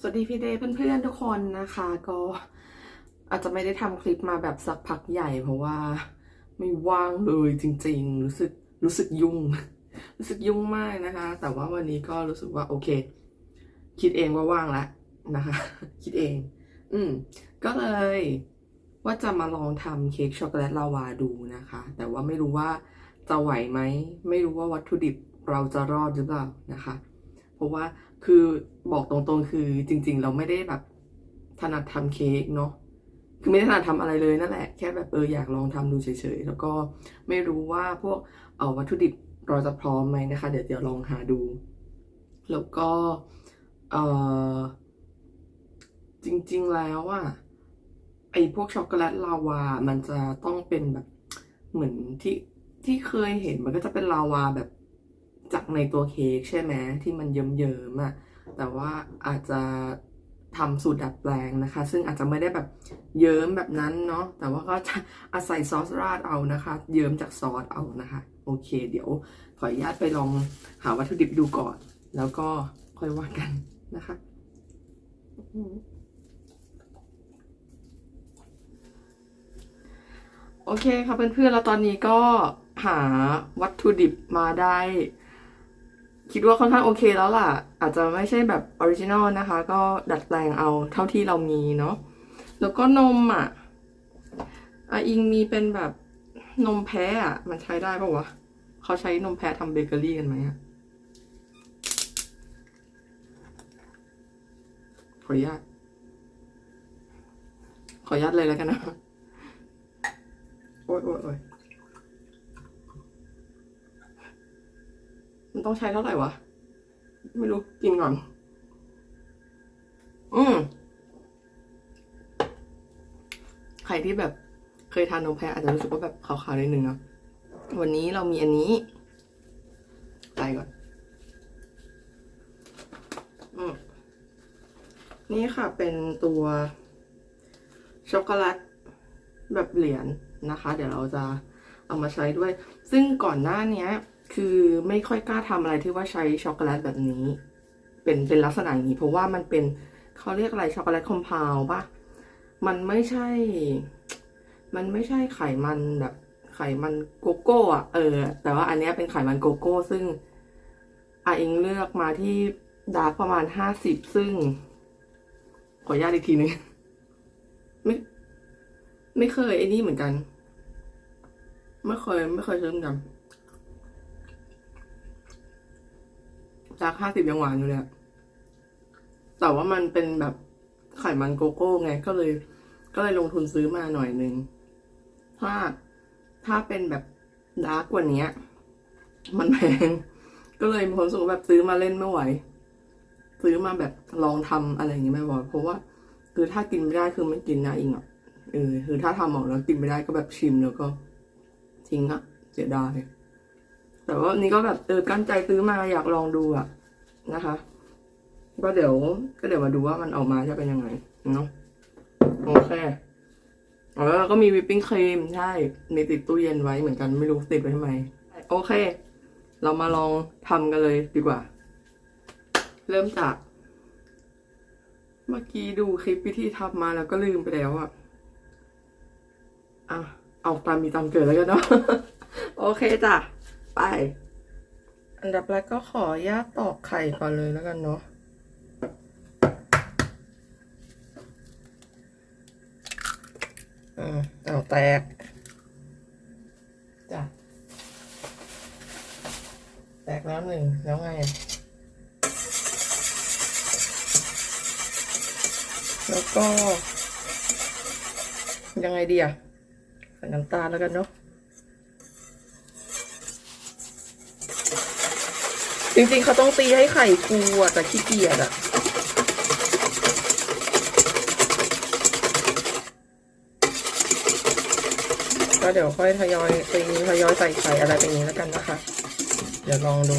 สวัสดีพี่เดย์เพื่อนๆทุกคนนะคะ ก็อาจจะไม่ได้ทำคลิปมาแบบสักพักใหญ่ เพราะว่าไม่ว่างเลยจริง ๆ รู้สึกรู้สึกยุ่ง รู้สึกยุ่งมากนะคะ แต่ว่าวันนี้ก็รู้สึกว่าโอเค คิดเองว่าว่างแล้วนะคะ คิดเอง อืมก็เลยว่าจะมาลองทำเค้กช็อกโกแลตลาวาดูนะคะ แต่ว่าไม่รู้ว่าจะไหวไหม ไม่รู้ว่าวัตถุดิบเราจะรอดหรือเปล่านะคะ เพราะว่า คือบอกตรงๆ คือจริง ๆ เราไม่ได้แบบถนัดทำเค้กเนาะคือไม่ได้ถนัดทำอะไรเลยนั่นแหละ แค่แบบเอออยากลองทำดูเฉยๆ แล้วก็ไม่รู้ว่าพวกเออวัตถุดิบเราจะพร้อมไหมนะคะ เดี๋ยวเดี๋ยวลองหาดู แล้วก็เออจริง ๆ แล้วอะไอพวกช็อกโกแลตลาวา มันจะต้องเป็นแบบเหมือนที่ที่เคยเห็นมันก็จะเป็นลาวาแบบ จากในตัวเค้กใช่ไหมที่มันเยิ้มๆอะแต่ว่าอาจจะทำสูตรดัดแปลงนะคะ ซึ่งอาจจะไม่ได้แบบเยิ้มแบบนั้นเนาะแต่ว่าก็จะอาศัยซอสราดเอานะคะ เยิ้มจากซอสเอานะคะ โอเค เดี๋ยวขออนุญาตไปลองหาวัตถุดิบดูก่อน แล้วก็ค่อยว่ากันนะคะโอเคค่ะเพื่อนๆแล้วตอนนี้ก็หาวัตถุดิบมาได้ คิดว่าค่อนข้างโอเคแล้วล่ะ อาจจะไม่ใช่แบบออริจินอลนะคะ ก็ดัดแปลงเอาเท่าที่เรามีเนาะแล้วก็นมอะอะอิงมีเป็นแบบนมแพ้อะ มันใช้ได้ปะวะเขาใช้นมแพ้ทำเบเกอรี่กันไหมอะขออนุญาต ขออนุญาตเลยแล้วกันนะ โอ๊ยโอ๊ยโอ๊ยมัน ต้องใช้เท่าไหร่วะ ไม่รู้ กินก่อน อืมใครที่แบบเคยทานนมแพะอาจจะรู้สึกว่าแบบขาวๆนิดนึงเนาะวันนี้เรามีอันนี้ใส่ก่อน อืมนี่ค่ะเป็นตัวช็อกโกแลตแบบเหรียญนะคะ เดี๋ยวเราจะเอามาใช้ด้วย ซึ่งก่อนหน้านี้ คือไม่ค่อยกล้าทำอะไรที่ว่าใช้ช็อกโกแลตแบบนี้ เป็นเป็นลักษณะอย่างนี้ เพราะว่ามันเป็นเขาเรียกอะไรช็อกโกแลตคอมเพลวปะมันไม่ใช่ มันไม่ใช่ไขมันแบบไขมันโกโก้อะเออ แต่ว่าอันนี้เป็นไขมันโกโก้ ซึ่งอาเองเลือกมาที่ดาร์กประมาณห้าสิบซึ่ง ขออนุญาตอีกทีนึงไม่ไม่เคยไอ้นี่เหมือนกัน ไม่เคย ไม่เคยซื้อเหมือนกัน จากห้าสิบยังหวานอยู่เลยแต่ว่ามันเป็นแบบไขมันโกโก้ไงก็เลย ก็เลยลงทุนซื้อมาหน่อยนึงถ้าถ้าเป็นแบบดาร์กกว่านี้มันแพง ก็เลยมีความรู้สึกแบบซื้อมาเล่นไม่ไหว ซื้อมาแบบลองทำอะไรอย่างงี้ไม่ไหวเพราะว่า คือถ้ากินไม่ได้คือไม่กินนะอิงอะเออคือถ้าทำออกแล้วกินไม่ได้ก็แบบชิมแล้วก็ทิ้งอะเสียดาย แต่ว่านี่ก็แบบเออกั้นใจซื้อมาอยากลองดูอะนะคะ ก็เดี๋ยวก็เดี๋ยวมาดูว่ามันออกมาจะเป็นยังไงเนาะโอเคแล้วก็มีวิปปิ้งครีมใช่มีติดตู้เย็นไว้เหมือนกันไม่รู้ติดไว้ทำไม โอเค เรามาลองทำกันเลยดีกว่า เริ่มจาก เมื่อกี้ดูคลิปวิธีทำมาแล้วก็ลืมไปแล้วอะอะเอาตามมีตามเกิดแล้วกันเนาะโอเคจ้ะ ไป อันดับแรกก็ขออนุญาตอกไข่ก่อนเลยแล้วกันเนาะอืมเอาแตกจ้ะแตกแล้วหนึ่งแล้วไง แล้วก็ ยังไงดีอะใส่น้ำตาลแล้วกันเนาะ จริงๆเขาต้องตีให้ไข่ฟูอะแต่ขี้เกียจอะก็เดี๋ยวค่อยทยอยตีทยอยใส่ไข่อะไรไปนี้แล้วกันนะคะ เดี๋ยวลองดู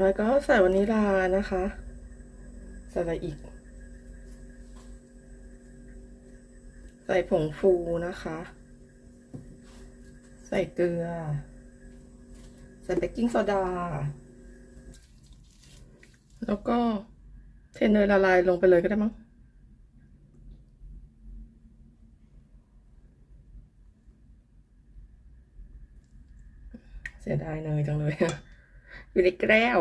ไปก็ใส่วานิลา นะคะใส่อะไรอีก ใส่ผงฟูนะคะ ใส่เกลือ ใส่เบกกิ้งโซดา แล้วก็เทเนยละลายลงไปเลยก็ได้มั้งเสียดายเนยจังเลย อยู่ในแก้ว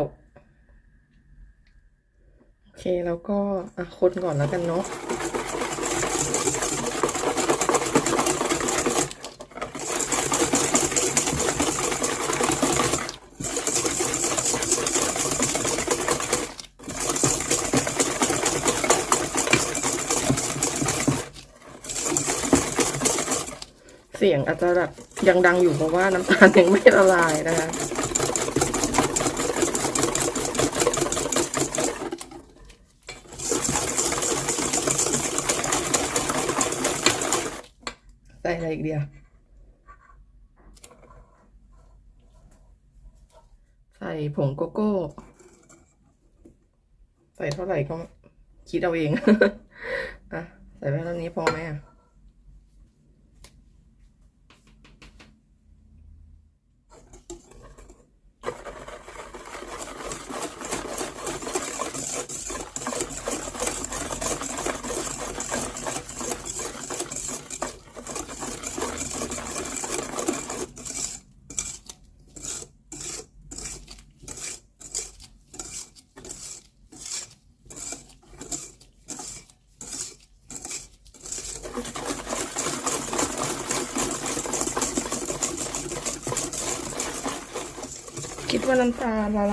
เคแล้วก็อะคนก่อนแล้วกันเนาะเสียงอาจจะแบบยังดังอยู่เพราะว่าน้ำตาลยังไม่ละลายนะคะ ใส่อะไรอีกเดียว ใส่ผงโกโก้ ใส่เท่าไหร่ก็คิดเอาเอง อะ ใส่ไปเท่านี้พอไหมอะ คิดว่าน้ำต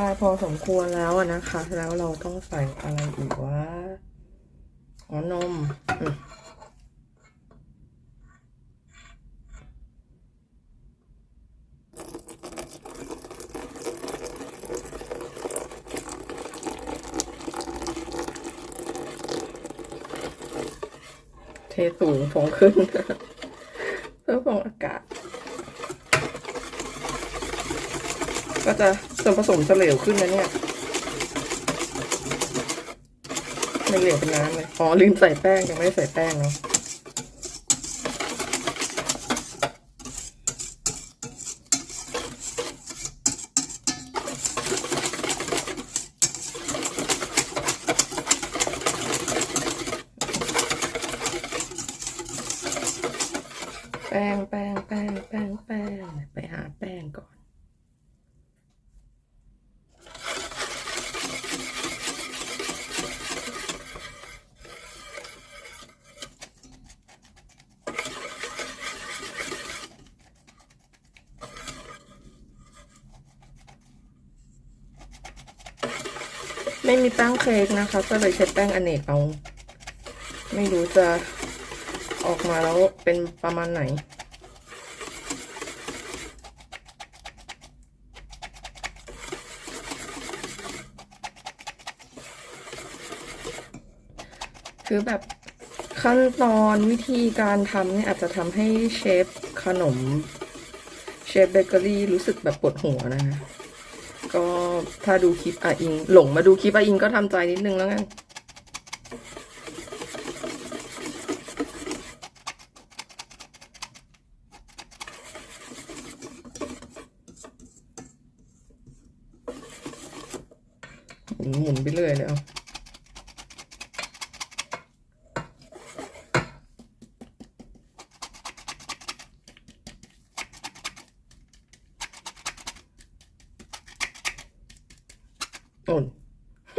าพอสมควรแล้วนะคะ แล้วเราต้องใส่อะไรอีกวะอ๋อนมอืมเทสูงฟองขึ้นเพื่อฟองอากาศ ก็จะ ส่วนผสมจะเหลวขึ้นนะเนี่ยไม่เหลวเป็นน้ำเลยอ๋อลืมใส่แป้งยังไม่ได้ใส่แป้งเนาะแป้งแป้งแป้งแป้งแป้งไปหาแป้งก่อน มีแป้งเค้กนะคะ ก็เลยใช้แป้งอเนกเอา ไม่รู้จะออกมาแล้วเป็นประมาณไหน คือแบบขั้นตอนวิธีการทำเนี่ยอาจจะทำให้เชฟขนม เชฟเบเกอรี่รู้สึกแบบปวดหัวนะคะ ก็ถ้าดูคลิปอาอิง หลงมาดูคลิปอาอิงก็ทำใจนิดนึงแล้วกันหมุนหมุนไปเรื่อยเลยเอา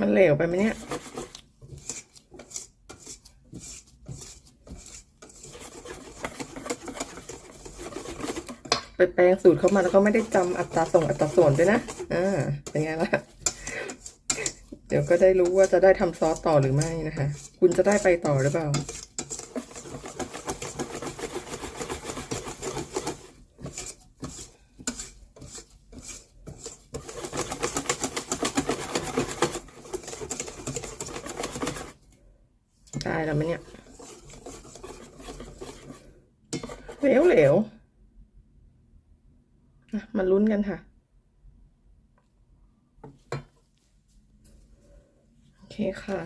มันเหลวไปไหมเนี่ย ไปแปลงสูตรเข้ามาแล้วก็ไม่ได้จำอัตราส่งอัตราส่วนด้วยนะอ่าเป็นไงล่ะ เดี๋ยวก็ได้รู้ว่าจะได้ทำซอสต่อหรือไม่นะคะ คุณจะได้ไปต่อหรือเปล่า เหลวเหลวมาลุ้นกันค่ะ โอเคค่ะ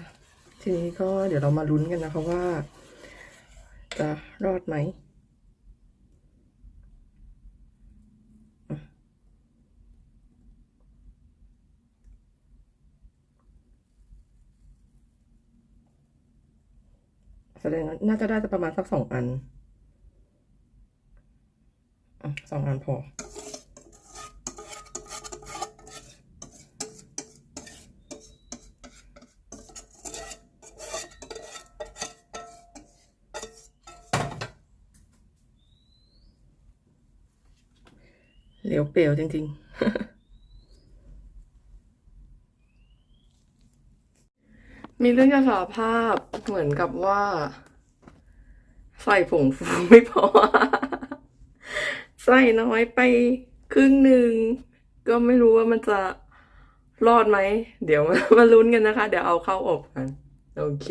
ทีนี้ก็เดี๋ยวเรามาลุ้นกันนะคะว่า จะรอดไหมแสดงว่าน่าจะได้ประมาณสักสองอัน สองอันพอ เหลวเปลวจริง ๆมีเรื่องจะสารภาพเหมือนกับว่า ใส่ผงฟูไม่พอ ใส่น้อยไปครึ่งหนึ่ง ก็ไม่รู้ว่ามันจะรอดไหม เดี๋ยวมาลุ้นกันนะคะ เดี๋ยวเอาเข้าอบกัน โอเค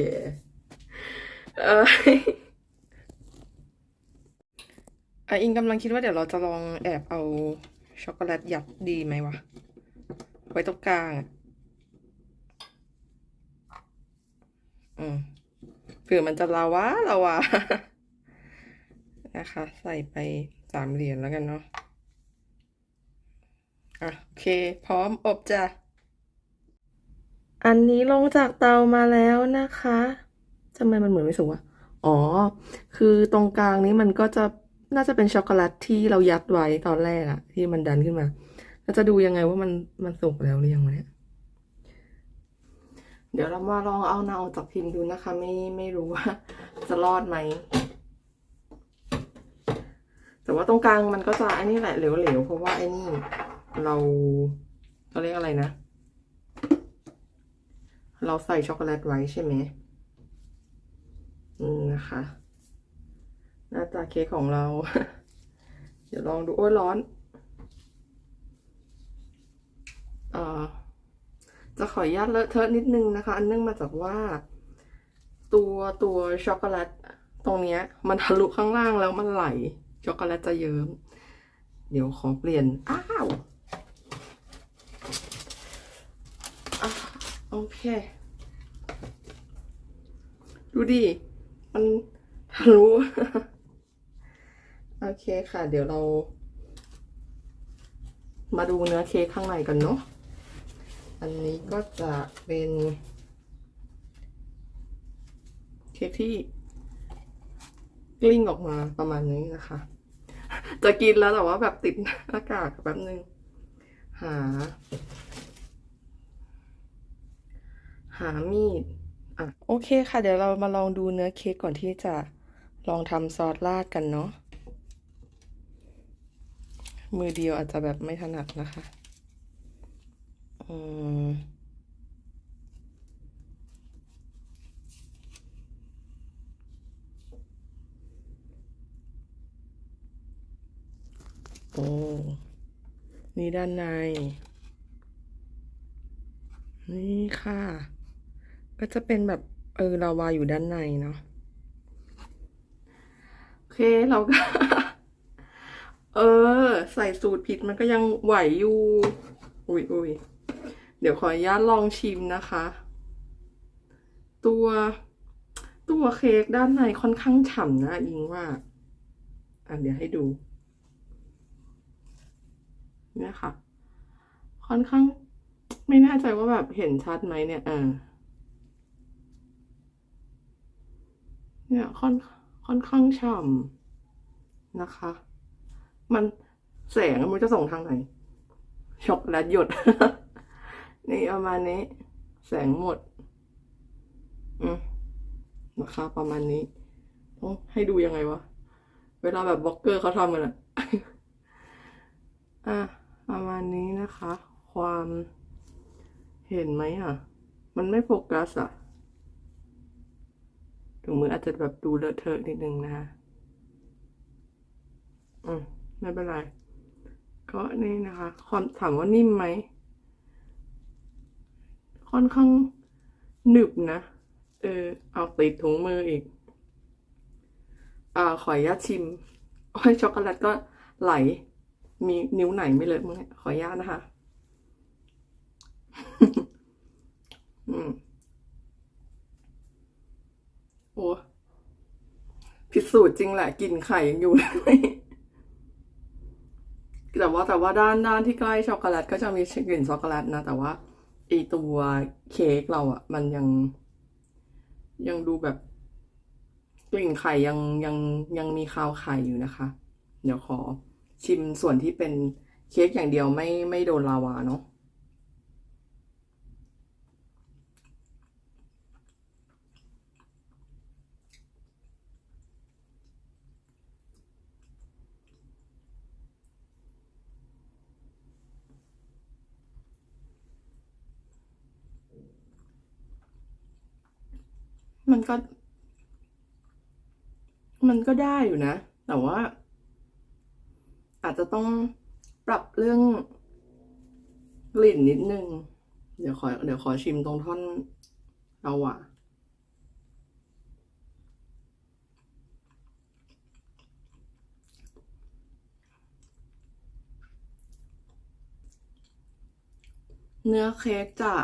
เอออะอิงกำลังคิดว่าเดี๋ยวเราจะลองแอบเอาช็อกโกแลตยัดดีไหมวะ ไว้ตรงกลางอืมเผื่อมันจะลาวาลาวานะคะ ใส่ไป สามเหรียญแล้วกันเนาะอะโอเค พร้อมอบจ้ะ อันนี้ลงจากเตามาแล้วนะคะทำไมมันเหมือนไม่สุกวะอ๋อ คือตรงกลางนี้มันก็จะน่าจะเป็นช็อกโกแลตที่เรายัดไว้ตอนแรกอะที่มันดันขึ้นมาเราจะดูยังไงว่ามันมันสุกแล้วหรือยังเนี่ย เดี๋ยวเรามาลองเอาเนาออกจากพิมพ์ดูนะคะ ไม่ไม่รู้ว่าจะรอดไหม แต่ว่าตรงกลางมันก็จะไอ้นี่แหละเหลวๆ เพราะว่าไอ้นี่เราเราเรียกอะไรนะ เราใส่ช็อกโกแลตไว้ใช่ไหมอืมนะคะ หน้าตาเค้กของเรา เดี๋ยวลองดู โอ้ยร้อนเอ่อจะขออนุญาตเลอะเทอะนิดนึงนะคะ อันเนื่องมาจากว่า ตัวตัวช็อกโกแลตตรงเนี้ย มันทะลุข้างล่างแล้วมันไหล ช็อกโกแลตจะเยิ้ม เดี๋ยวขอเปลี่ยน อ้าวอโอเค ดูดิ มันทะลุโอเคค่ะ เดี๋ยวเรา มาดูเนื้อเค้กข้างในกันเนาะ อันนี้ก็จะเป็น เค้กที่ กลิ้งออกมาประมาณนี้นะคะ จะกินแล้วแต่ว่าแบบติดหน้ากากแป๊บนึง หา หามีดอะโอเคค่ะ เดี๋ยวเรามาลองดูเนื้อเค้กก่อนที่จะลองทำซอสราดกันเนาะมือเดียวอาจจะแบบไม่ถนัดนะคะ อืม โอ้นี่ด้านใน นี่ค่ะ ก็จะเป็นแบบเออลาวาอยู่ด้านในเนาะโอเคเราก็ เออ ใส่สูตรผิดมันก็ยังไหวอยู่ อุ้ยอุ้ยเดี๋ยวขออนุญาตลองชิมนะคะ ตัวตัวเค้กด้านในค่อนข้างฉ่ำนะอิงว่า อะเดี๋ยวให้ดู เนี่ยค่ะ ค่อนข้าง ไม่แน่ใจว่าแบบเห็นชัดไหมเนี่ยอ่าเนี่ยค่อนค่อนข้างฉ่ำนะคะ มันแสงมันจะส่งทางไหนช็อกโกแลตหยด นี่ประมาณนี้ แสงหมด อืมนะคะประมาณนี้ต้องให้ดูยังไงวะ เวลาแบบบล็อกเกอร์เขาทำกันอะอะ ประมาณนี้นะคะ ความเห็นไหมอะ มันไม่โฟกัสอะถุงมืออาจจะแบบดูเลอะเทอะนิดนึงนะคะอืมไม่เป็นไร ก็นี่นะคะ ความถามว่านิ่มไหม ค่อนข้างหนึบนะ เออ เอาติดถุงมืออีก อ่า ขออนุญาตชิม โอ้ยช็อกโกแลตก็ไหล มีนิ้วไหนไม่เลอะมั้งขออนุญาตนะคะ อืม โอ้พิสูจน์จริงแหละกลิ่นไข่ยังอยู่เลยแต่ว่าแต่ว่าด้านด้านที่ใกล้ช็อกโกแลตก็จะมีกลิ่นช็อกโกแลตนะ แต่ว่าไอตัวเค้กเราอะ่ะ มันยัง ยังดูแบบ กลิ่นไข่ยังยังยังมีคาวไข่อยู่นะคะ เดี๋ยวขอ ชิมส่วนที่เป็นเค้กอย่างเดียวไม่ไม่โดนลาวาเนาะมันก็ มันก็ได้อยู่นะ แต่ว่า อาจจะต้องปรับเรื่องกลิ่นนิดนึง เดี๋ยวขอเดี๋ยวขอชิมตรงท่อนเราอะเนื้อเค้กจะ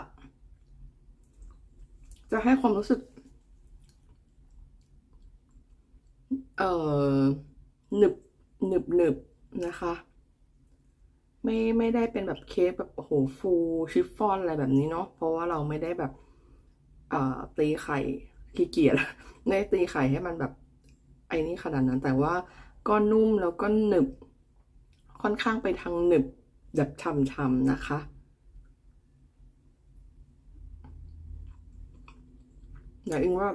จะให้ความรู้สึก เอ่อหนึบหนึบหนึบ นะคะ ไม่ไม่ได้เป็นแบบเค้กแบบโอ้โหฟูชิฟฟ่อนอะไรแบบนี้เนาะเพราะว่าเราไม่ได้แบบเอ่อตีไข่ขี้เกียจไม่ได้ตีไข่ให้มันแบบไอ้นี่ขนาดนั้น แต่ว่าก็นุ่มแล้วก็หนึบ ค่อนข้างไปทางหนึบแบบฉ่ำๆนะคะเดี๋ยวอิงว่า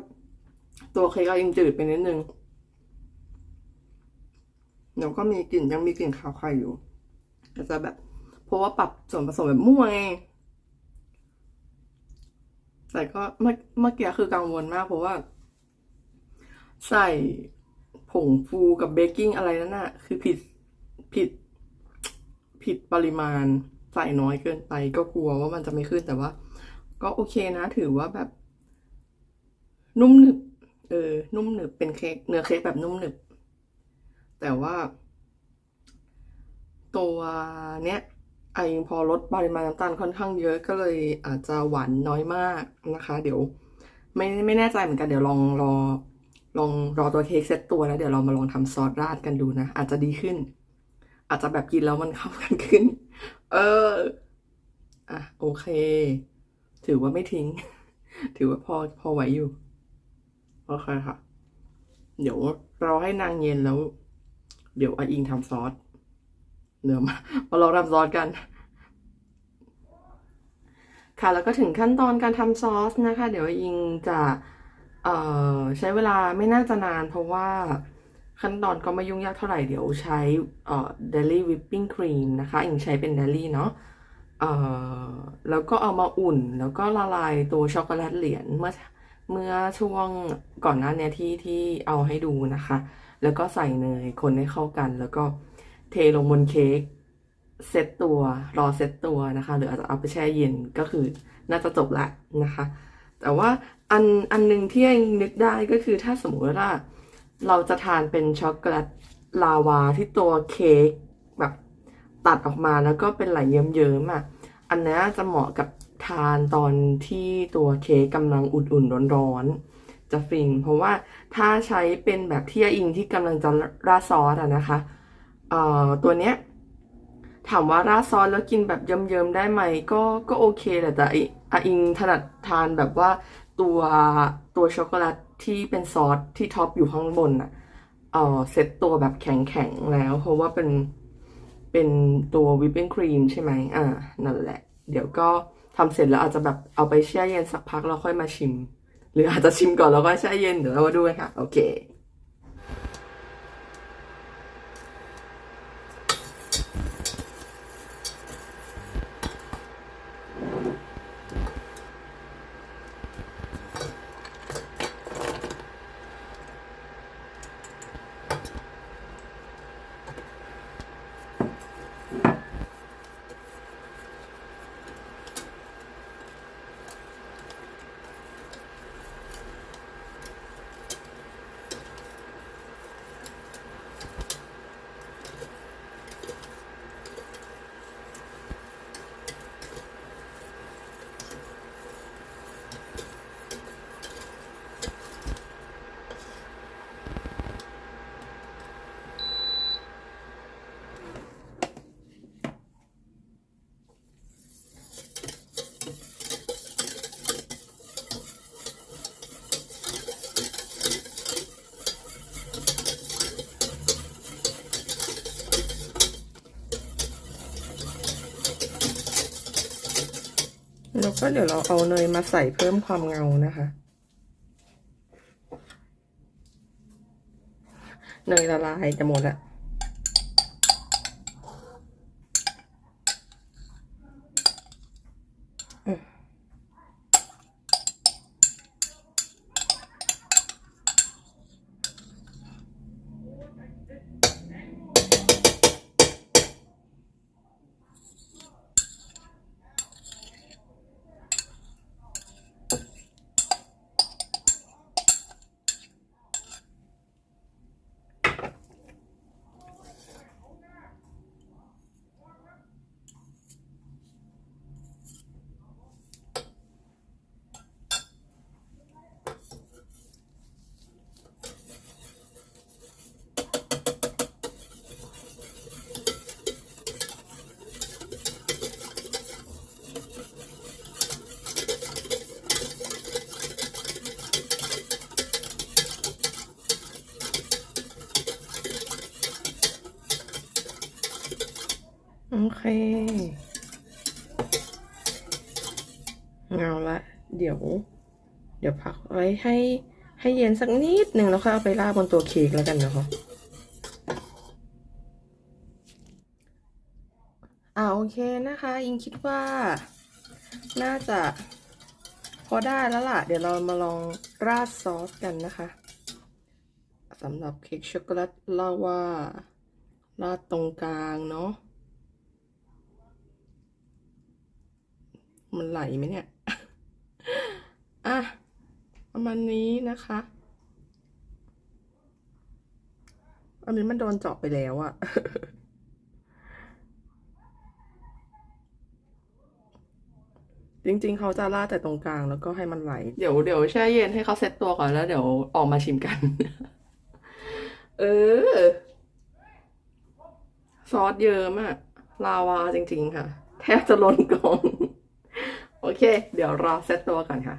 ตัวเค้กอิงจืดไปนิดนึง เดี๋ยวก็มีกลิ่นยังมีกลิ่นคาวไข่อยู่แต่จะแบบ เพราะว่าปรับส่วนผสมแบบมั่วไงแต่ก็เมื่อเมื่อกี้คือกังวลมาก เพราะว่า ใส่ผงฟูกับเบกกิ้งอะไรนั่นน่ะ คือผิดผิดผิดปริมาณใส่น้อยเกินไป ก็กลัวว่ามันจะไม่ขึ้นแต่ว่า ก็โอเคนะ ถือว่าแบบ นุ่มหนึบเออนุ่มหนึบเป็นเค้กเนื้อเค้กแบบนุ่มหนึบ แต่ว่า ตัวเนี้ยไอพอลดปริมาณน้ำตาลค่อนข้างเยอะก็เลยอาจจะหวานน้อยมากนะคะ เดี๋ยว ไม่ไม่แน่ใจเหมือนกันเดี๋ยวลองรอลองรอตัวเค้กเซตตัวแล้วเดี๋ยวเรามาลองทำซอสราดกันดูนะ อาจจะดีขึ้น อาจจะแบบกินแล้วมันเข้ากันขึ้น เอออะโอเค ถือว่าไม่ทิ้ง ถือว่าพอพอไหวอยู่โอเคค่ะ เดี๋ยวเรอให้นางเย็นแล้ว เดี๋ยวออิงทำซอสเดี๋ยวมามาลองทำซอสกัน ค่ะแล้วก็ถึงขั้นตอนการทำซอสนะคะ เดี๋ยวอาอิงจะเอ่อใช้เวลาไม่น่าจะนาน เพราะว่าขั้นตอนก็ไม่ยุ่งยากเท่าไหร่เดี๋ยวใช้เอ่อ Dairy Whipping Cream นะคะอิงใช้เป็น Dairy เนาะเอ่อแล้วก็เอามาอุ่น แล้วก็ละลายตัวช็อกโกแลตเหรียญเมื่อเมื่อช่วงก่อนหน้านี้ที่ที่เอาให้ดูนะคะ แล้วก็ใส่เนยคนให้เข้ากัน แล้วก็เทลงบนเค้กเซตตัวรอเซตตัวนะคะ หรืออาจจะเอาไปแช่เย็นก็คือน่าจะจบละนะคะ แต่ว่าอันอันหนึ่งที่ยังนึกได้ก็คือถ้าสมมติว่าเราจะทานเป็นช็อกโกแลตลาวาที่ตัวเค้กแบบตัดออกมาแล้วก็เป็นไหลเยิ้มๆอะอันนี้จะเหมาะกับทานตอนที่ตัวเค้กกำลังอุ่นๆร้อนๆ จะฟิน เพราะว่าถ้าใช้เป็นแบบเที่อาอิงที่กำลังจะราซอสอะนะคะเอ่อตัวเนี้ยถามว่าราซอสแล้วกินแบบเยิ้มๆได้ไหมก็ก็โอเคแหละแต่อาอาอิงถนัดทานแบบว่าตัวตัวช็อกโกแลตที่เป็นซอสที่ท็อปอยู่ข้างบนอะเอ่อเซตตัวแบบแข็งๆแล้ว เพราะว่าเป็นเป็นตัววิปปิ้งครีมใช่ไหมอ่านั่นแหละ เดี๋ยวก็ทำเสร็จแล้วอาจจะแบบเอาไปแช่เย็นสักพักแล้วค่อยมาชิม หรืออาจจะชิมก่อนแล้วก็แช่เย็นเดี๋ยวเรามาดูกันค่ะ โอเค ก็เดี๋ยวเราเอาเนยมาใส่เพิ่มความเงานะคะ เนยละลายจะหมดละ โอเค เงาละ เดี๋ยว เดี๋ยวพักไว้ให้ให้เย็นสักนิดหนึ่งแล้วค่อยเอาไปราดบนตัวเค้กแล้วกันนะคะอ่าโอเคนะคะ อิงคิดว่า น่าจะ พอได้แล้วล่ะ เดี๋ยวเรามาลองราดซอสกันนะคะสำหรับเค้กช็อกโกแลตลาวาราดตรงกลางเนาะ มันไหลไหมเนี่ย อะ ประมาณนี้นะคะ อันนี้มันโดนเจาะไปแล้วอะจริง ๆ เขาจะราดแต่ตรงกลางแล้วก็ให้มันไหล เดี๋ยวเดี๋ยวแช่เย็นให้เขาเซ็ตตัวก่อนแล้วเดี๋ยวออกมาชิมกัน เออ ซอสเยอะมากลาวาจริง ๆ ค่ะ แทบจะล้นกล่อง โอเค เดี๋ยวรอเซตตัวก่อนค่ะ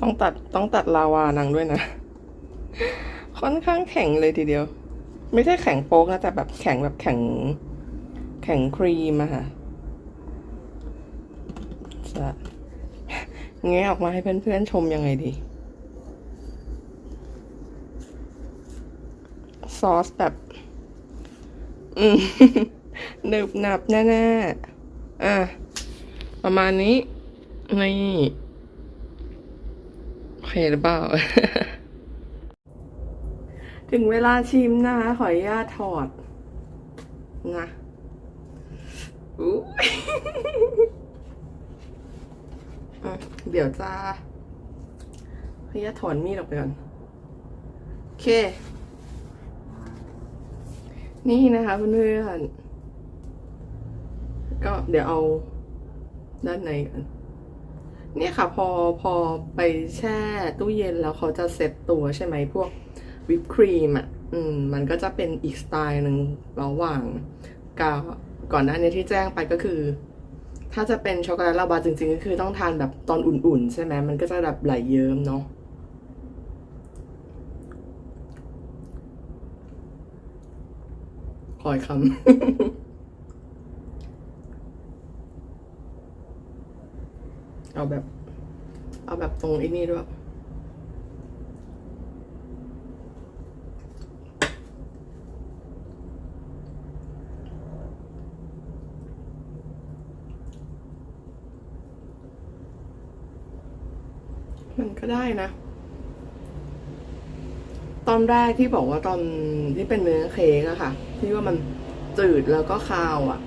ต้องตัดต้องตัดลาวานังด้วยนะ ค่อนข้างแข็งเลยทีเดียว ไม่ใช่แข็งโป๊กนะ แต่แบบแข็งแบบแข็ง แข็งครีมอะค่ะจะแงะออกมาให้เพื่อนๆชมยังไงดี ซอสแบบ อืมหนึบหนับแน่ๆ อะ ประมาณนี้ นี่โอเคหรือเปล่า ถึงเวลาชิมนะคะ ขออนุญาตถอด นะอู้อะเดี๋ยวจะขออนุญาตถอนมีดออกไปก่อน โอเค นี่นะคะเพื่อนๆก็เดี๋ยวเอาด้านในกัน เนี่ยค่ะพอพอไปแช่ตู้เย็นแล้วเขาจะเซ็ตตัวใช่ไหมพวกวิปครีมอะ อืม มันก็จะเป็นอีกสไตล์หนึ่งระหว่างกับก่อนหน้านี้ที่แจ้งไปก็คือ ถ้าจะเป็นช็อกโกแลตลาวาจริงๆ ก็คือต้องทานแบบตอนอุ่นๆ ใช่ไหมมันก็จะแบบไหลเยิ้มเนาะ คอยคำเอาแบบ เอาแบบตรงไอ้นี่ด้วยมันก็ได้นะ ตอนแรกที่บอกว่าตอนที่เป็นเนื้อเค้กอะค่ะ ที่ว่ามันจืดแล้วก็คาวอะ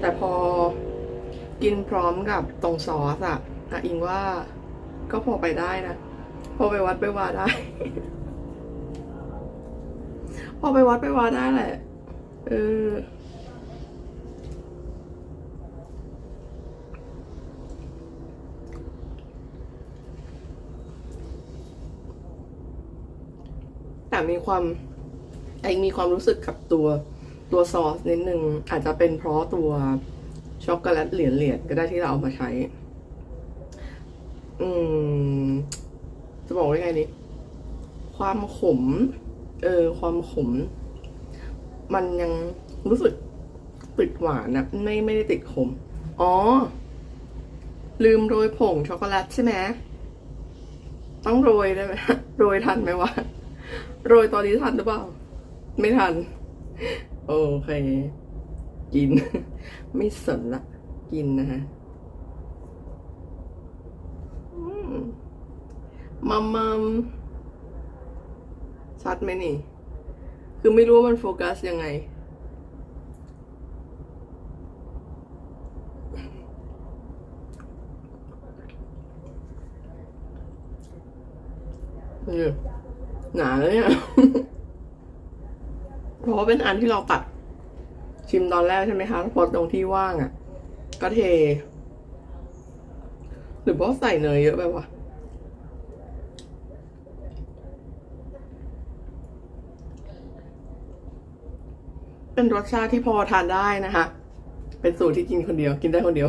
แต่พอกินพร้อมกับตรงซอสอะอะอิงว่าก็พอไปได้นะ พอไปวัดไปวาได้ พอไปวัดไปวาได้แหละเออ แต่มีความไอมีความรู้สึกกับตัวตัวซอสนิดนึง อาจจะเป็นเพราะตัวช็อกโกแลตเหรียญเหรียญก็ได้ที่เราเอามาใช้ อืม จะบอกว่าไงดีความขม เออ ความขม มันยังรู้สึกติดหวานนะไม่ไม่ได้ติดขม อ๋อ ลืมโรยผงช็อกโกแลตใช่ไหมต้องโรยได้ไหมโรยทันไหมวะ โรยตอนนี้ทันหรือเปล่า ไม่ทัน โอเค กิน ไม่สนละ กินนะฮะมมัมมัมชัดไหมนี่ คือไม่รู้ว่ามันโฟกัสยังไงเนี่ย หนาเลยเนี่ยเพราะว่าเป็นอันที่เราตัดชิมตอนแรกใช่ไหมคะพอตรงที่ว่างอะ่ะ ก็เท หรือว่าใส่เนยเยอะไปวะเป็นรสชาติที่พอทานได้นะคะ เป็นสูตรที่กินคนเดียว กินได้คนเดียว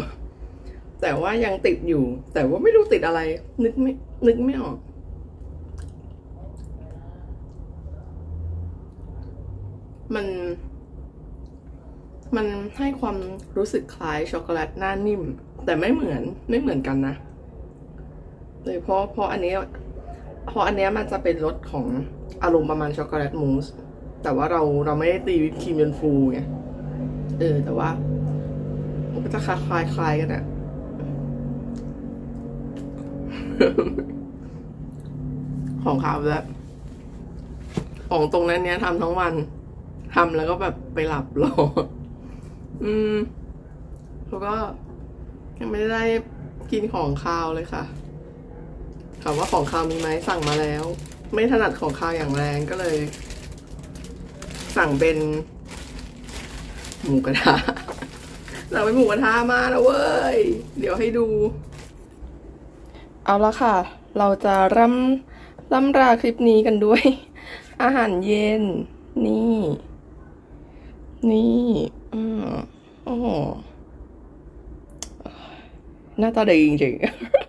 แต่ว่ายังติดอยู่ แต่ว่าไม่รู้ติดอะไร นึกไม่ นึกไม่ออก มัน มัน ให้ความรู้สึกคล้ายช็อกโกแลตหน้านิ่ม แต่ไม่เหมือนไม่เหมือนกันนะเลยเพราะเพราะอันนี้เพราะอันนี้มันจะเป็นรสของอารมณ์ประมาณช็อกโกแลตมูสแต่ว่าเราเราไม่ได้ตีวิปครีมจนฟูไงเออแต่ว่ามันก็จะคล้ายคล้ายคล้ายกันอะของขาวแบบของตรงนั้นเนี้ยทำทั้งวันทำแล้วก็แบบไปหลับรอ อืมแล้วก็ยังไม่ได้กินของคาวเลยค่ะถามว่าของคาวมีไหมสั่งมาแล้ว ไม่ถนัดของคาวอย่างแรงก็เลย สั่งเป็น หมูกระทะสั่งเป็นหมูกระทะมาแล้วเว้ย เดี๋ยวให้ดู เอาละค่ะ เราจะร่ำร่ำราคลิปนี้กันด้วย อาหารเย็น นี่ นี่ อืมโอ้โหหน้าตาดีจริงๆ